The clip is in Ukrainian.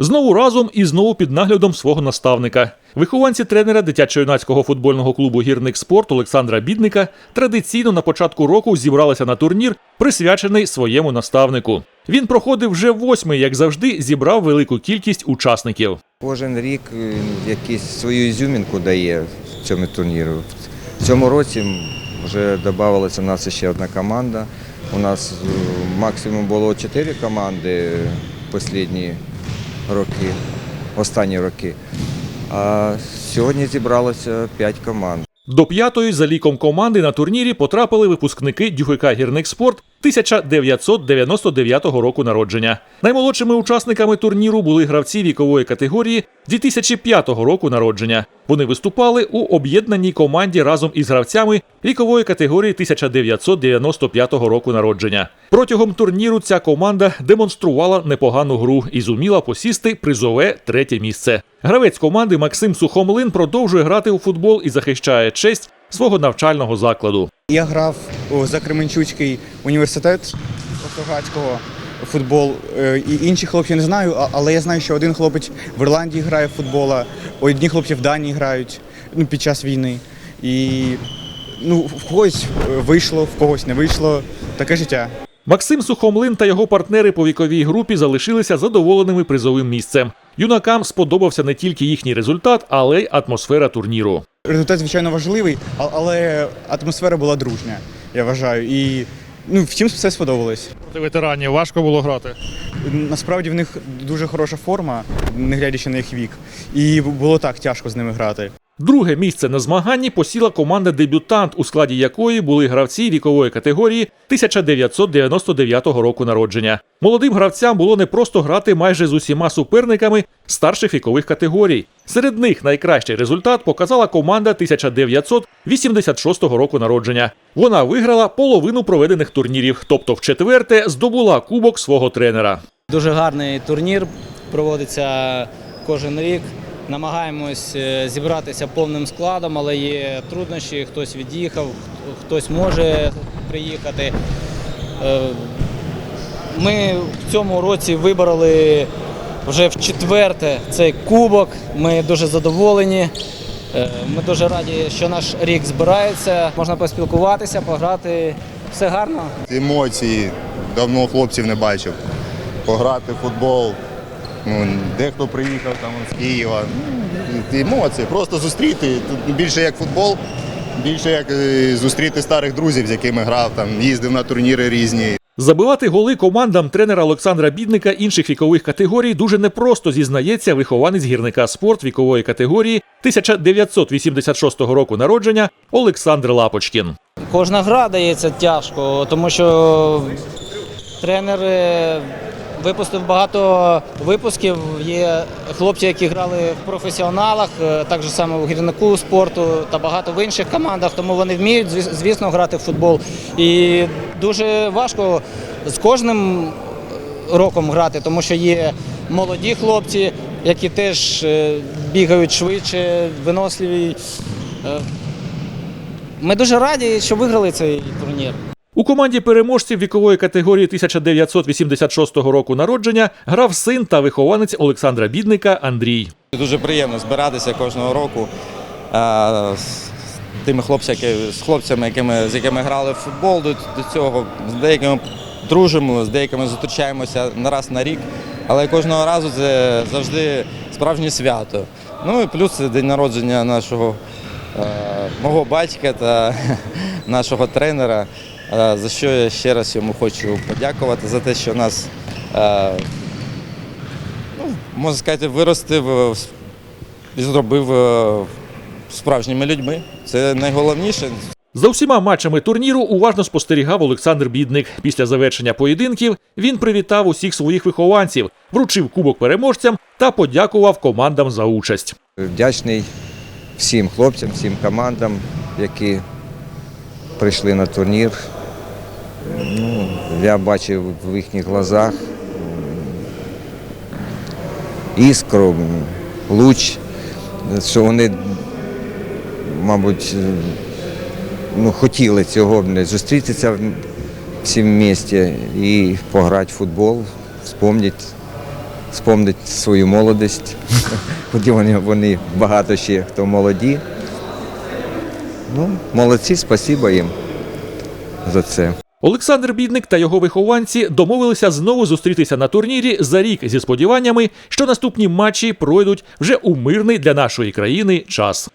Знову разом і знову під наглядом свого наставника. Вихованці тренера дитячо-юнацького футбольного клубу Гірник спорт Олександра Бідника традиційно на початку року зібралися на турнір, присвячений своєму наставнику. Він проходив вже восьмий, як завжди, зібрав велику кількість учасників. Кожен рік е, якусь свою ізюмінку дає цьому турніру. В цьому році вже додавалася у нас ще одна команда. У нас е, максимум було чотири команди останні роки, останні роки. А сьогодні зібралося п'ять команд. До п'ятої за ліком команди на турнірі потрапили випускники Дюхика «Гірник спорт» 1999 року народження. Наймолодшими учасниками турніру були гравці вікової категорії 2005 року народження. Вони виступали у об'єднаній команді разом із гравцями вікової категорії 1995 року народження. Протягом турніру ця команда демонструвала непогану гру і зуміла посісти призове третє місце. Гравець команди Максим Сухомлин продовжує грати у футбол і захищає честь свого навчального закладу. Я грав у Закременчуцький університет Португальського футбол. Е, І інші хлопці не знаю, але я знаю, що один хлопець в Ірландії грає в футбол, одні хлопці в Данії грають ну, під час війни. І ну, в когось е, вийшло, в когось не вийшло. Таке життя. Максим Сухомлин та його партнери по віковій групі залишилися задоволеними призовим місцем. Юнакам сподобався не тільки їхній результат, але й атмосфера турніру. Результат, звичайно, важливий, але атмосфера була дружня, я вважаю. І ну, всім все сподобалось. Проти ветеранів важко було грати. Насправді в них дуже хороша форма, не глядячи на їх вік. І було так тяжко з ними грати. Друге місце на змаганні посіла команда дебютант, у складі якої були гравці вікової категорії 1999 року народження. Молодим гравцям було не просто грати майже з усіма суперниками старших вікових категорій. Серед них найкращий результат показала команда 1986 року народження. Вона виграла половину проведених турнірів, тобто в четверте здобула кубок свого тренера. Дуже гарний турнір проводиться кожен рік. Намагаємось е, зібратися повним складом, але є труднощі. Хтось від'їхав, хтось може приїхати. Е, Ми в цьому році вибороли вже в четверте цей кубок. Ми дуже задоволені. Е, Ми дуже раді, що наш рік збирається. Можна поспілкуватися, пограти. Все гарно. емоції. Давно хлопців не бачив. Пограти в футбол. Ну, дехто приїхав там з Києва. Ну, Емоції. Просто зустріти. Тут більше як футбол, більше як е, зустріти старих друзів, з якими грав, там, їздив на турніри різні. Забивати голи командам тренера Олександра Бідника інших вікових категорій дуже непросто зізнається вихованець гірника спорт вікової категорії 1986 року народження Олександр Лапочкін. Кожна гра дається тяжко, тому що тренер е, випустив багато випусків. Є хлопці, які грали в професіоналах, е, так само в гірнику спорту та багато в інших командах, тому вони вміють, звісно, грати в футбол. І дуже важко з кожним роком грати, тому що є молоді хлопці, які теж е, бігають швидше, виносливі. Е, Ми дуже раді, що виграли цей турнір. У команді переможців вікової категорії 1986 року народження грав син та вихованець Олександра Бідника Андрій. Дуже приємно збиратися кожного року з тими хлопцями, з хлопцями, якими, з якими грали в футбол до, до цього. З деякими дружимо, з деякими зустрічаємося на раз на рік. Але кожного разу це завжди справжнє свято. Ну і плюс це день народження нашого е, мого батька та нашого тренера, за що я ще раз йому хочу подякувати за те, що нас. е, можна сказати, виростив е, і зробив е, справжніми людьми. Це найголовніше. За всіма матчами турніру уважно спостерігав Олександр Бідник. Після завершення поєдинків він привітав усіх своїх вихованців, вручив кубок переможцям та подякував командам за участь. Вдячний всім хлопцям, всім командам, які прийшли на турнір. Ну, я бачив в їхніх глазах іскру, луч, що вони, мабуть, е, ну, хотіли цього зустрітися в місті і пограти в футбол, вспомнити спомнити свою молодість. Ході вони, вони багато ще хто молоді. Ну, молодці, спасибо їм за це. Олександр Бідник та його вихованці домовилися знову зустрітися на турнірі за рік зі сподіваннями, що наступні матчі пройдуть вже у мирний для нашої країни час.